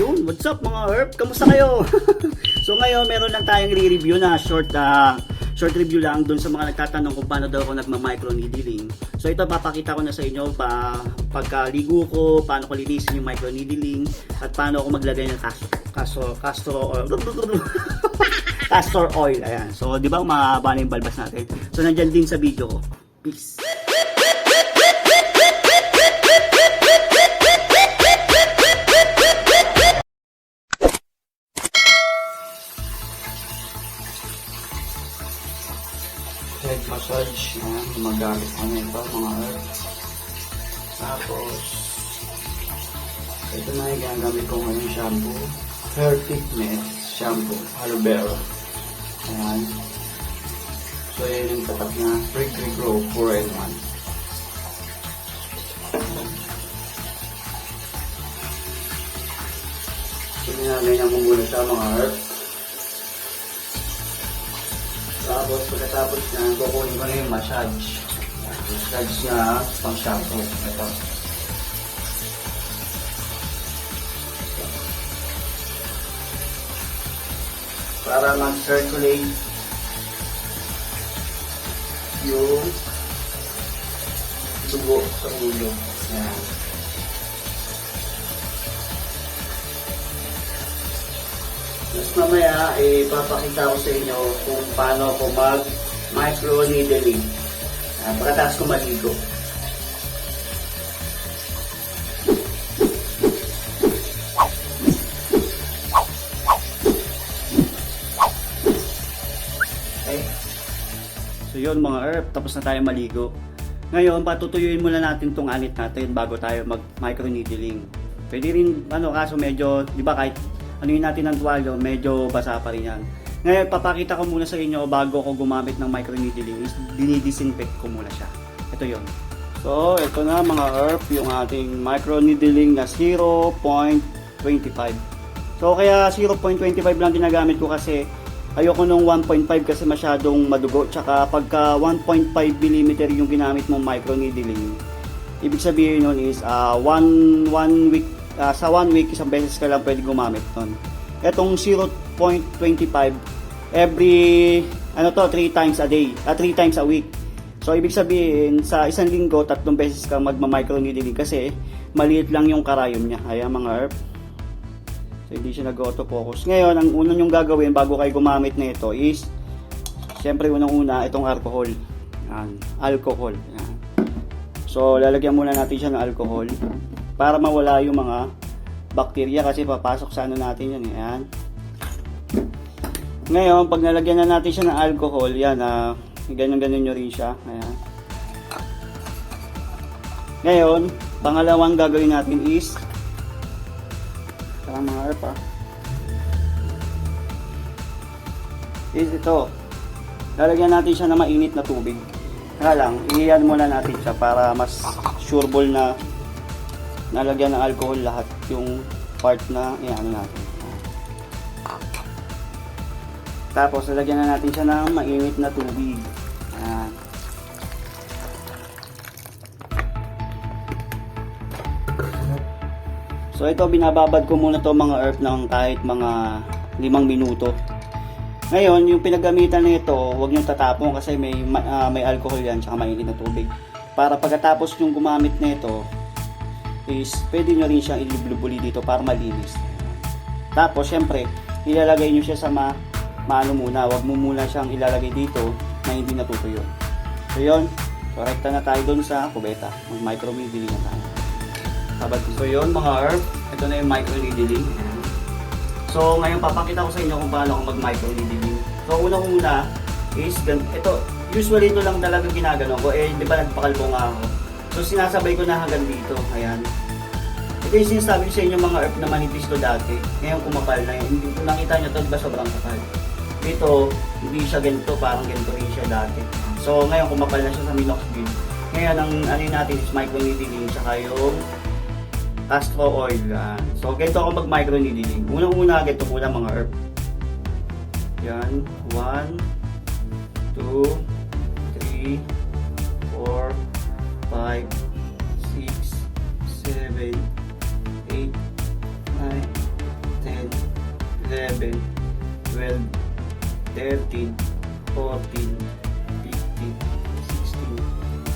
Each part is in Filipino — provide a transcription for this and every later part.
Yun, what's up mga herb? Kamusta kayo? so ngayon, meron lang tayong re-review na short ah, short review lang dun sa mga nagtatanong kung paano daw ako nagma-micro needling. So ito papakita ko na sa inyo pa pagkaligo ko, paano ko linisin yung micro needling at paano ako maglagay ng castor castor castor oil. castor oil. Ayan. So, di ba mahaba yung balbas natin? So, nandyan din sa video ko. Peace. Massage na gumagamit kami ito mga herbs. Tapos, ito na yung ginagamit ko ngayon shampoo. Hair thickness shampoo, aloe vera. Ayan. So, yan yung tatak na Free Grow 4 in 1. So, ginagayan mo muna siya mga herbs. Tapos pagkatapos na, kukunin ko na yung massage. Massage na pang shampoo. Ito. Para mag-circulate yung dugo sa ulo. Yan. Tapos mamaya, ipapakita ko sa inyo kung paano ako mag micro needling. Uh, pagkatapos ko maligo. Okay. So yun mga herb, tapos na tayo maligo. Ngayon, patutuyuin muna natin tong anit natin bago tayo mag micro needling. Pwede rin, ano, kaso medyo, di ba kahit yun natin ng tuwalyo, medyo basa pa rin yan. Ngayon, papakita ko muna sa inyo bago ako gumamit ng micro needling is dinidisinfect ko muna siya. Ito yon. So, ito na mga herb, yung ating micro needling na 0.25. So, kaya 0.25 lang ginagamit ko kasi ayoko nung 1.5 kasi masyadong madugo. Tsaka pagka 1.5 mm yung ginamit mong micro needling, ibig sabihin nun is uh, one, one week Ah, sa one week, isang beses ka lang pwede gumamit nun. Etong 0.25, every, ano to, 3 times a day, ah, 3 times a week. So, ibig sabihin, sa isang linggo, tatlong beses ka magma-micro needling kasi maliit lang yung karayom niya. Ayan mga herb. So, hindi siya nag-auto-focus. Ngayon, ang unang yung gagawin bago kayo gumamit na ito is, syempre, unang-una, itong alcohol. Yan, alcohol. Yan. So, lalagyan muna natin siya ng alcohol para mawala yung mga bakterya kasi papasok sa ano natin yan. Yan. Ngayon, pag nalagyan na natin siya ng alcohol, yan, ah, ganyan-ganyan nyo rin siya. Ayan. Ngayon, pangalawang gagawin natin is parang mga herb ah. is ito lalagyan natin siya ng mainit na tubig kaya lang, iyan muna natin siya para mas sureball na nalagyan ng alcohol lahat yung part na iano natin. Tapos, lalagyan na natin siya ng mainit na tubig. Ayan. So, ito, binababad ko muna to mga earth ng kahit mga limang minuto. Ngayon, yung pinagamitan nito, huwag niyong tatapon kasi may uh, may alcohol yan tsaka mainit na tubig. Para pagkatapos yung gumamit nito, is pwede nyo rin siyang ilubuli dito para malinis. Tapos, syempre, ilalagay nyo siya sa ma maano muna. Huwag mo muna siyang ilalagay dito na hindi natutuyo. So, yun. Correcta na tayo dun sa kubeta. Mag-micro needling na tayo. Sabad ko. So, yun mga herb. Ito na yung micro needling. So, ngayon papakita ko sa inyo kung paano ako mag-micro needling. So, unang-una is, gan- ito, usually ito lang talaga ginagano ko. Eh, di ba nagpakalbo nga ako. So, sinasabay ko na hanggang dito. Ayan. Ito yung sinasabi ko sa inyo mga herb na manipis to dati. Ngayon kumapal na yun. Nakita nyo to, di ba sobrang kapal? Dito, hindi siya ganito, parang ganito rin siya dati. So, ngayon kumapal na siya sa minoxidil. Ngayon, ang ano natin is micro needling, tsaka yung castor oil. Yan. So, ganito ako mag-micro needling. Unang-una, ganito muna mga herb. Yan. 1, 2, 3, 4, 5, 6, 7, 8, 9, 11, 12, 13, 14, 15,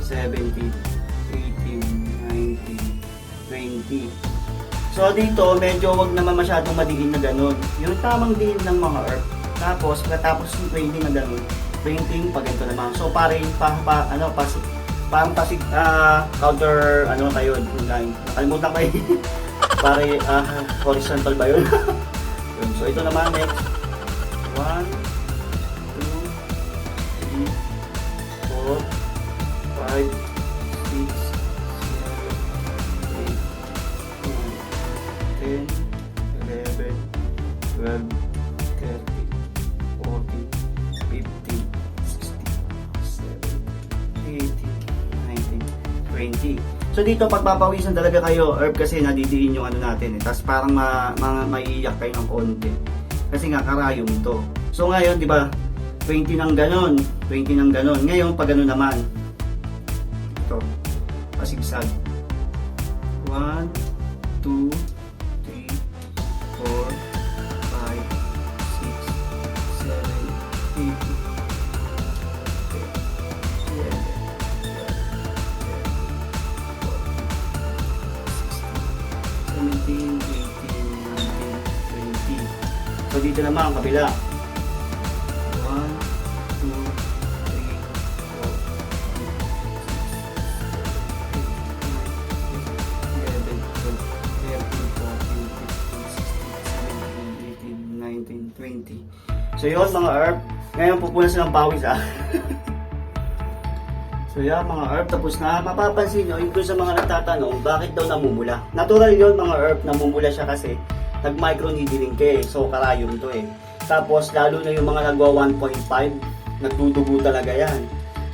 16, 17, 18, 19, 20. So dito, medyo wag naman masyadong madiin na ganun. Yung tamang din ng mga herb. Tapos, pagkatapos yung 20 na ganun, 20 pa ganito naman. So pare, pa, pa ano, pas, parang pasig, ah, counter, ano kayo, yung line. Nakalimutan ko eh. pare, ah, horizontal ba yun? Yun. so ito naman next. 5, 6, 7, 8, 9, 10, 11, 12, 13, 14, 15, 16, 17, 18, 19, 20. So dito pagpapawisan talaga kayo herb kasi nadidiin yung ano natin eh. Tapos parang ma, ma, maiiyak kayo ng konti. Kasi nga karayom to. So ngayon, di ba, 20 ng ganon, 20 ng ganon. Ngayon, pag ano naman, pasigsag. 1, 2, 3, 4, 5, 6, 7, 8, 17, 18, 19, 20. So dito naman ang kabila. 20. So yun mga herb. Ngayon pupunas ng pawis ah. So yan mga herb, tapos na mapapansin nyo, kung sa mga nagtatanong, bakit daw namumula? Natural yun mga herb, namumula siya kasi nag-micro needling ka eh. So karayom to eh. Tapos lalo na yung mga nagwa 1.5, nagdudugo talaga yan.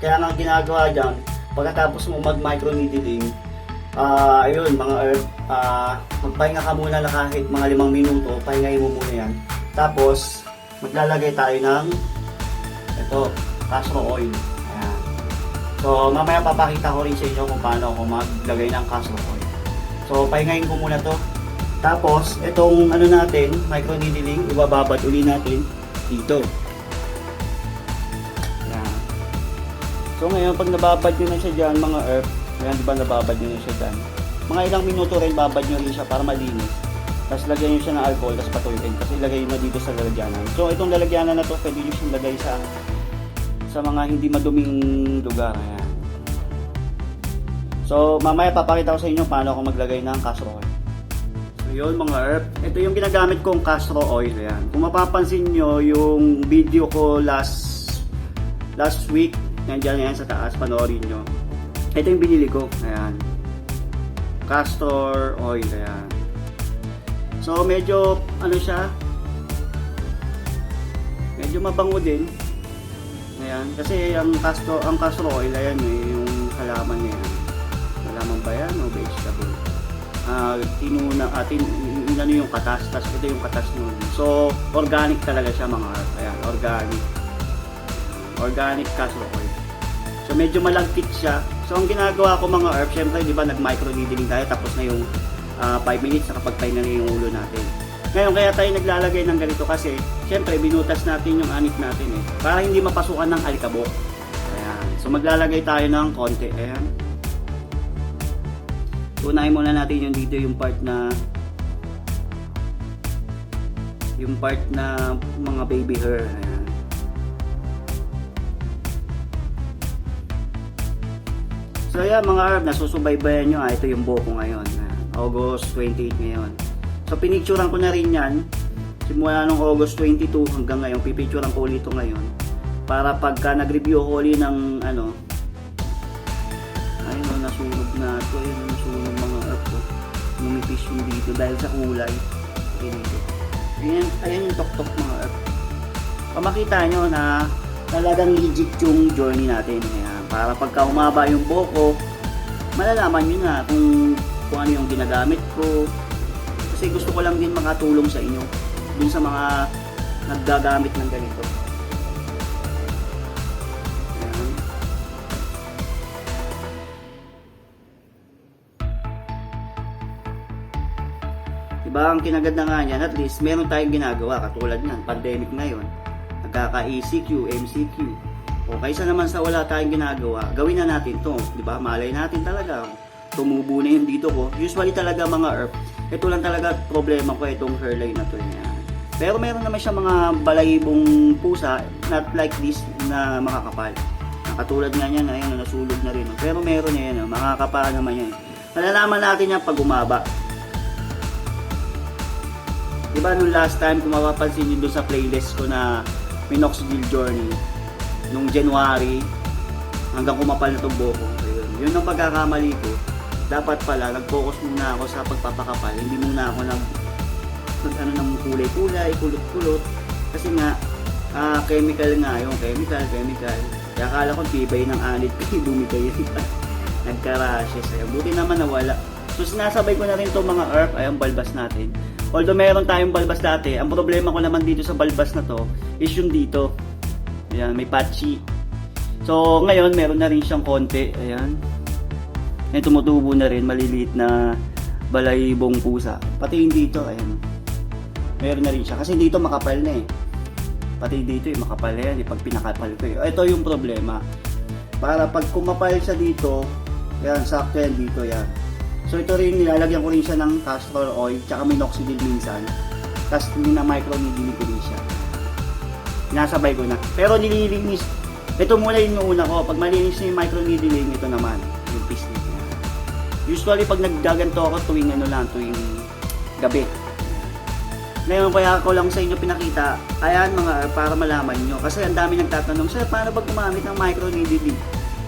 Kaya nga ginagawa dyan, pagkatapos mo mag-micro needling, ah ayun mga herb, ah magpahinga ka muna na kahit mga limang minuto, pahingayin mo muna yan. Tapos, maglalagay tayo ng ito, castor oil. Ayan. So, mamaya papakita ko rin sa inyo kung paano ako maglagay ng castor oil. So, pahingayin ko muna to. Tapos, itong ano natin, micro needling, ibababad uli natin dito. Ayan. So, ngayon, pag nababad nyo na siya dyan, mga herb, ayan, di ba nababad nyo na siya dyan? Mga ilang minuto rin, babad nyo rin siya para malinis. Tapos lagyan nyo siya ng alcohol, tapos patuyuin. Kasi ilagay nyo dito sa lalagyanan. So, itong lalagyanan na to, pwede nyo siyang lagay sa sa mga hindi maduming lugar. Ayan. So, mamaya papakita ko sa inyo paano ako maglagay ng castor oil. So, yun mga herb. Ito yung ginagamit kong castor oil. Ayan. Kung mapapansin nyo, yung video ko last last week, nandiyan yan sa taas, panoorin nyo. Ito yung binili ko. Ayan. Castor oil. Ayan. So, medyo, ano siya, medyo mabango din. Ayan, kasi ang castor, ang castor oil, ayan eh, yung halaman niya. Halaman ba yan o vegetable? Ah, tinuna, ah, tin, ano yung katas, tas ito yung katas nun. So, organic talaga siya mga. Ayan, organic. Organic castor oil. So, medyo malagkit siya. So, ang ginagawa ko mga herb, syempre, di ba, nag-micro needling tayo, tapos na yung 5 minutes sa kapag tayo na yung ulo natin. Ngayon, kaya tayo naglalagay ng ganito kasi, syempre, binutas natin yung anit natin eh, para hindi mapasukan ng alikabok. Ayan. So, maglalagay tayo ng konti. Ayan. Unahin muna natin yung dito yung part na yung part na mga baby hair. Ayan. So, ayan mga herb, nasusubaybayan nyo. Ah, ito yung buhok ko ngayon. August 28 ngayon. So pinicturean ko na rin yan simula nung August 22 hanggang ngayon. Pipicturean ko ulit ito ngayon para pagka nag-review ko ulit ng ano ayun o nasunog na ito ayun o nasunog mga earth ko numipis yung dito dahil sa kulay dito. Ayan, ayan yung tok-tok mga earth pamakita nyo na talagang legit yung journey natin ayan, para pagka umaba yung buhok malalaman nyo na kung kung ano yung ginagamit ko. Kasi gusto ko lang din makatulong sa inyo dun sa mga naggagamit ng ganito. Ayan. Diba, ang kinagad na nga niyan, at least meron tayong ginagawa katulad niyan, pandemic ngayon. Nagkaka-ECQ, MCQ. O kaysa naman sa wala tayong ginagawa, gawin na natin to. Diba, malay natin talaga. Tumubo na yung dito ko. Usually talaga mga herb, ito lang talaga problema ko itong hairline na to. Yan. Pero meron naman siya mga balayibong pusa, not like this na makakapal. Katulad nga niyan, ayun, nasulog na rin. Pero meron yan, makakapal naman yan. Malalaman natin yan pag umaba. Di ba nung last time, kung mapapansin nyo doon sa playlist ko na Minoxidil Journey, nung January, hanggang kumapal na itong buhok. Ayun. Yun ang pagkakamali ko. Dapat pala, nag-focus muna ako sa pagpapakapal. Hindi muna ako nag, nag ano, ng kulay-kulay, kulot-kulot. Kasi nga, ah, chemical nga yung chemical, chemical. Kaya akala ko tibay ng anit ko, bumigay yun. Nagka-rashes. Ayun. Buti naman nawala. So sinasabay ko na rin itong mga herb, ay ang balbas natin. Although meron tayong balbas dati, ang problema ko naman dito sa balbas na to is yung dito. Ayan, may patchy. So ngayon meron na rin siyang konti. Ayan. May tumutubo na rin, maliliit na balaybong pusa. Pati yung dito, ayan. Meron na rin siya. Kasi dito makapal na eh. Pati dito eh, makapal na yan. eh, Pag pinakapal ko eh. Ito yung problema. Para pag kumapal siya dito, yan, sakto yan dito, yan. So ito rin, nilalagyan ko rin siya ng castor oil, tsaka minoxidil minsan. Tapos na microneedling ko rin siya. Nasabay ko na. Pero nililinis, ito muna yung una ko. Pag malinis na yung microneedling, ito naman, yung niya. Usually pag naggaganto ako tuwing ano lang, tuwing gabi. Ngayon kaya ko lang sa inyo pinakita, ayan mga para malaman nyo. Kasi ang dami nagtatanong, Sir, paano ba gumamit ng microneedling?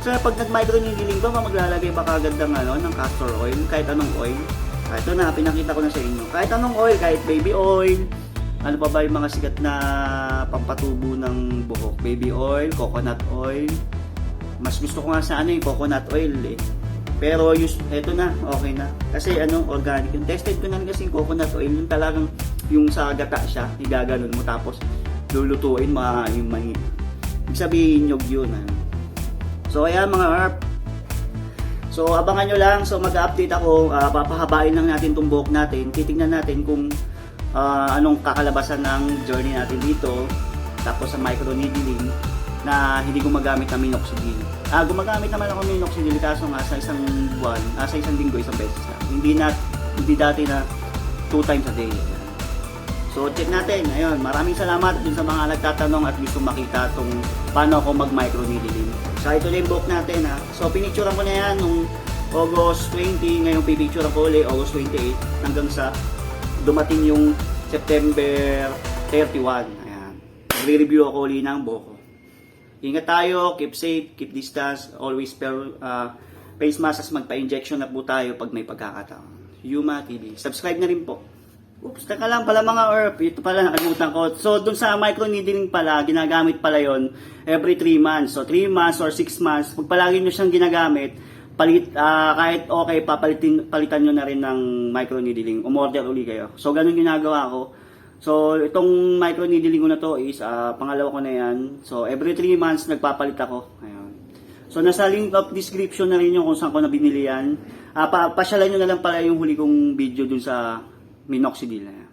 Sir, pag nag-microneedling ba, maglalagay ba kagad ng, ano, ng castor oil, kahit anong oil? Ah, ito na, pinakita ko na sa inyo. Kahit anong oil, kahit baby oil, ano pa ba yung mga sikat na pampatubo ng buhok? Baby oil, coconut oil. Mas gusto ko nga sa ano yung coconut oil eh. Pero use, eto na, okay na. Kasi ano, organic yung tested ko na kasi coconut oil, yung talagang yung sa gata siya, igaganon mo tapos lulutuin ma yung may ibig sabihin nyog yun. Ano. So ayan mga herb. So abangan nyo lang, so mag-update ako, ah, papahabain lang natin tong buhok natin, titignan natin kung ah, anong kakalabasan ng journey natin dito, tapos sa microneedling na hindi gumagamit ng minoxidil. Ah, gumagamit naman ako ng minoxidil kaso nga sa isang buwan, ah, sa isang linggo, isang beses lang. Hindi na hindi dati na two times a day. So check natin. Ayun, maraming salamat dun sa mga nagtatanong at gusto makita tong paano ako mag-microneedling. So ito na yung book natin ha. So pinicturean ko na yan nung August 20, ngayong pipicturean ko ulit August 28 hanggang sa dumating yung September 31. Ayan. Magre-review ako ulit ng ko. Ingat tayo, keep safe, keep distance, always wear uh, face mask as magpa-injection na po tayo pag may pagkakataon. Yuma TV. Subscribe na rin po. Oops, taka lang pala mga herb. Ito pala nakalimutan ko. So, dun sa microneedling pala, ginagamit pala yon every 3 months. So, 3 months or 6 months, pag palagi nyo siyang ginagamit, palit, ah, kahit okay, papalitin, palitan nyo na rin ng microneedling. Umorder uli kayo. So, ganun ginagawa ko. So, itong microneedling ko na to is ah, pangalawa ko na yan. So, every 3 months, nagpapalit ako. Ayun. So, nasa link of description na rin yung kung saan ko na yan. Ah, pa pasyalan nyo na lang pala yung huli kong video dun sa minoxidil. Ayan.